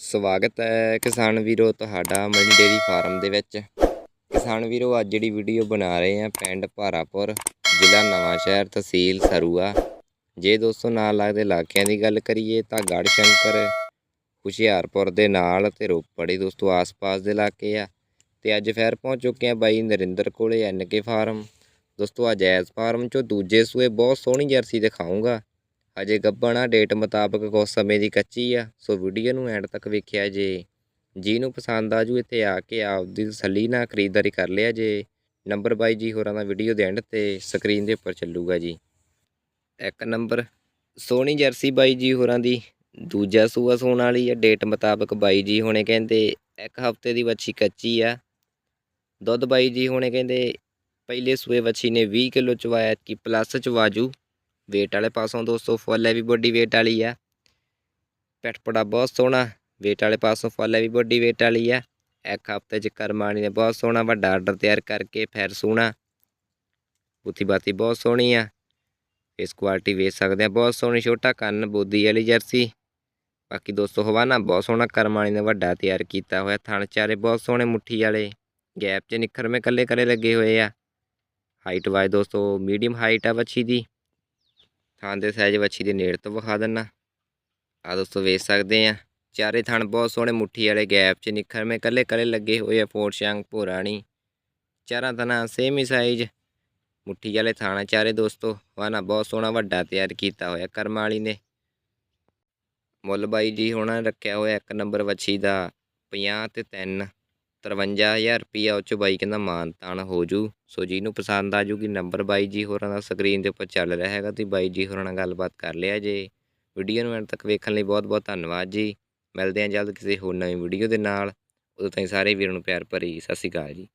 ਸਵਾਗਤ ਹੈ ਕਿਸਾਨ ਵੀਰੋ ਤੁਹਾਡਾ ਮਣੀ ਡੇਰੀ ਫਾਰਮ ਦੇ ਵਿੱਚ। ਕਿਸਾਨ ਵੀਰੋ, ਅੱਜ ਜਿਹੜੀ ਵੀਡੀਓ ਬਣਾ ਰਹੇ ਆ ਪਿੰਡ ਭਾਰਾਪੁਰ, ਜ਼ਿਲ੍ਹਾ ਨਵਾਂ ਸ਼ਹਿਰ, ਤਹਿਸੀਲ ਸਰੂਆ। ਜੇ ਦੋਸਤੋ ਨਾਲ ਲੱਗਦੇ ਇਲਾਕਿਆਂ ਦੀ ਗੱਲ ਕਰੀਏ ਤਾਂ ਗੜ ਸ਼ੰਕਰ ਹੁਸ਼ਿਆਰਪੁਰ ਦੇ ਨਾਲ ਤੇ ਰੋਪੜ ਦੋਸਤੋ ਆਸ-ਪਾਸ ਦੇ ਇਲਾਕੇ ਆ। ਤੇ ਅੱਜ ਫੇਰ ਪਹੁੰਚ ਚੁੱਕੇ ਆ ਬਾਈ ਨਰਿੰਦਰ ਕੋਲੇ ਐਨਕੇ ਫਾਰਮ। ਦੋਸਤੋ ਅੱਜ ਐਸ ਫਾਰਮ ਚੋਂ ਦੂਜੇ ਸੂਏ ਬਹੁਤ ਸੋਹਣੀ ਜਰਸੀ ਦਿਖਾਉਂਗਾ ਅਜੇ ਗੱਭਣ ਆ ਡੇਟ ਮੁਤਾਬਕ ਕੁਝ ਸਮੇਂ ਦੀ ਕੱਚੀ ਆ, ਸੋ ਵੀਡੀਓ ਨੂੰ ਐਂਡ ਤੱਕ ਵੇਖਿਆ ਜੇ। ਜਿਹਨੂੰ ਪਸੰਦ ਆ ਜੂ ਇੱਥੇ ਆ ਕੇ ਆਪਦੀ ਤਸੱਲੀ ਨਾਲ ਖਰੀਦਦਾਰੀ ਕਰ ਲਿਆ ਜੇ। ਨੰਬਰ ਬਾਈ ਜੀ ਹੋਰਾਂ ਦਾ ਵੀਡੀਓ ਦੇ ਐਂਡ ਤੇ ਸਕਰੀਨ ਦੇ ਉੱਪਰ ਚੱਲੂਗਾ ਜੀ। ਇੱਕ ਨੰਬਰ ਸੋਹਣੀ ਜਰਸੀ ਬਾਈ ਜੀ ਹੋਰਾਂ ਦੀ। ਦੂਜਾ ਸੂਆ ਸੋਣ ਵਾਲੀ ਆ ਡੇਟ ਮੁਤਾਬਕ ਬਾਈ ਜੀ ਹੋਣੇ ਕਹਿੰਦੇ ਇੱਕ ਹਫ਼ਤੇ ਦੀ ਵੱਛੀ ਕੱਚੀ ਆ। ਦੁੱਧ ਬਾਈ ਜੀ ਹੋਣੇ ਕਹਿੰਦੇ ਪਹਿਲੇ ਸੂਏ ਵੱਛੀ ਨੇ 20 ਕਿਲੋ ਚਵਾਇਆ ਕਿ ਪਲੱਸ ਚਵਾਜੂ। ਵੇਟ ਵਾਲੇ ਪਾਸੋਂ ਦੋਸਤੋ, ਫੁੱਲ ਹੈ ਵੀ ਵੱਡੀ ਵੇਟ ਵਾਲੀ ਆ। ਪਟਪੜਾ ਬਹੁਤ ਸੋਹਣਾ ਵੇਟ ਵਾਲੇ ਪਾਸੋਂ ਫੁੱਲ ਹੈ ਵੀ ਵੱਡੀ ਵੇਟ ਵਾਲੀ ਆ। ਇੱਕ ਹਫ਼ਤੇ ਚ ਕਰਮਾਣੀ ਨੇ ਬਹੁਤ ਸੋਹਣਾ ਵੱਡਾ ਆਰਡਰ ਤਿਆਰ ਕਰਕੇ ਫਿਰ ਸੋਹਣਾ ਬੁੱਤੀ ਬਾਤੀ ਬਹੁਤ ਸੋਹਣੀ ਆ। ਇਸ ਕੁਆਲਿਟੀ ਵੇਚ ਸਕਦੇ ਆ। ਬਹੁਤ ਸੋਹਣੀ ਛੋਟਾ ਕੰਨ, ਬੋਦੀ ਵਾਲੀ ਜਰਸੀ। ਬਾਕੀ ਦੋਸਤੋ, ਹਵਾਨਾ ਬਹੁਤ ਸੋਹਣਾ ਕਰਮਾਣੀ ਨੇ ਵੱਡਾ ਤਿਆਰ ਕੀਤਾ ਹੋਇਆ। ਥਣ ਚਾਰੇ ਬਹੁਤ ਸੋਹਣੇ ਮੁੱਠੀ ਵਾਲੇ। ਗੈਪ 'ਚ ਨਿਖਰਵੇਂ ਕੱਲੇ ਕੱਲੇ ਲੱਗੇ ਹੋਏ ਆ। ਹਾਈਟ ਵਾਈਜ਼ ਦੋਸਤੋ ਮੀਡੀਅਮ ਹਾਈਟ ਆ ਵੱਛੀ ਦੀ। ਥਾਂ ਦੇ ਸਾਈਜ਼ ਵੱਛੀ ਦੇ ਨੇੜ ਤੋਂ ਵਿਖਾ ਦਿੰਨਾ। ਆ ਦੋਸਤੋ ਵੇਖ ਸਕਦੇ ਆ। ਚਾਰੇ ਥਣ ਬਹੁਤ ਸੋਹਣੇ ਮੁੱਠੀ ਵਾਲੇ ਗੈਪ 'ਚ ਨਿਖਰਵੇਂ ਕੱਲੇ ਕੱਲੇ ਲੱਗੇ ਹੋਏ ਆ ਫੋਰ ਸ਼ੰਗ ਭੋਰਾਣੀ ਚਾਰਾਂ ਥਣਾ ਸੇਮ ਹੀ ਸਾਈਜ਼ ਮੁੱਠੀ ਵਾਲੇ ਥਾਣਾ ਚਾਰੇ ਦੋਸਤੋ। ਵਾਨਾ ਬਹੁਤ ਸੋਹਣਾ ਵੱਡਾ ਤਿਆਰ ਕੀਤਾ ਹੋਇਆ ਕਰਮਾਲੀ ਨੇ। ਮੁੱਲ ਬਾਈ ਜੀ ਹੋਣਾ ਰੱਖਿਆ ਹੋਇਆ ਇੱਕ ਨੰਬਰ ਵੱਛੀ ਦਾ 50 ਤੇ 3 ਤਰਵੰਜਾ ਹਜ਼ਾਰ ਰੁਪਈਆ ਉਹ 'ਚ ਬਾਈ ਕਹਿੰਦਾ ਮਾਨ ਤਾਨ ਹੋ ਜੂ। ਸੋ ਜਿਹਨੂੰ ਪਸੰਦ ਆ ਜੂਗੀ ਨੰਬਰ ਬਾਈ ਜੀ ਹੋਰਾਂ ਦਾ ਸਕਰੀਨ ਦੇ ਉੱਪਰ ਚੱਲ ਰਿਹਾ ਹੈਗਾ ਤੁਸੀਂ ਬਾਈ ਜੀ ਹੋਰਾਂ ਨਾਲ ਗੱਲਬਾਤ ਕਰ ਲਿਆ ਜੇ। ਵੀਡੀਓ ਨੂੰ ਐਂਡ ਤੱਕ ਵੇਖਣ ਲਈ ਬਹੁਤ ਬਹੁਤ ਧੰਨਵਾਦ ਜੀ। ਮਿਲਦੇ ਹਾਂ ਜਲਦ ਕਿਸੇ ਹੋਰ ਨਵੀਂ ਵੀਡੀਓ ਦੇ ਨਾਲ। ਉਦੋਂ ਤਾਈਂ ਸਾਰੇ ਵੀਰਾਂ ਨੂੰ ਪਿਆਰ ਭਰੀ ਸਤਿ ਸ਼੍ਰੀ ਅਕਾਲ ਜੀ।